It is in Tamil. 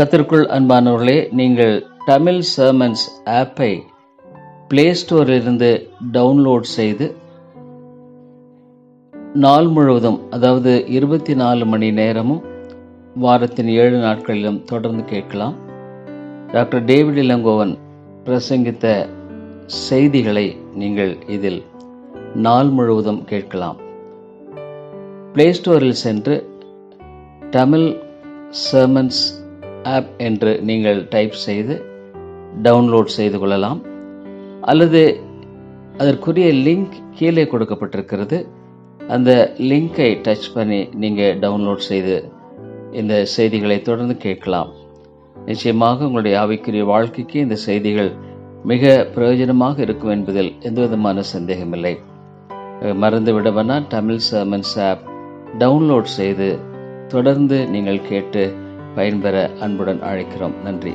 கத்திற்குள் அன்பானவர்களே நீங்கள் தமிழ் சர்மன்ஸ் ஆப்பை பிளே ஸ்டோரிலிருந்து டவுன்லோட் செய்து நாள் முழுவதும் அதாவது இருபத்தி நாலு மணி நேரமும் வாரத்தின் ஏழு நாட்களிலும் தொடர்ந்து கேட்கலாம். டாக்டர் டேவிட் இளங்கோவன் பிரசங்கித்த செய்திகளை நீங்கள் இதில் நாள் முழுவதும் கேட்கலாம். பிளே ஸ்டோரில் சென்று தமிழ் சர்மன்ஸ் ஆப் என்று நீங்கள் டைப் செய்து டவுன்லோட் செய்து கொள்ளலாம். அல்லது அதற்குரிய லிங்க் கீழே கொடுக்கப்பட்டிருக்கிறது. அந்த லிங்கை டச் பண்ணி நீங்கள் டவுன்லோட் செய்து இந்த செய்திகளை தொடர்ந்து கேட்கலாம். நிச்சயமாக உங்களுடைய ஆவிக்குரிய வாழ்க்கைக்கு இந்த செய்திகள் மிக பிரயோஜனமாக இருக்கும் என்பதில் எந்தவிதமான சந்தேகமில்லை மறந்து விடவனா தமிழ் சர்மன்ஸ் ஆப் டவுன்லோட் செய்து தொடர்ந்து நீங்கள் கேட்டு பயன்பெற அன்புடன் அழைக்கிறோம். நன்றி.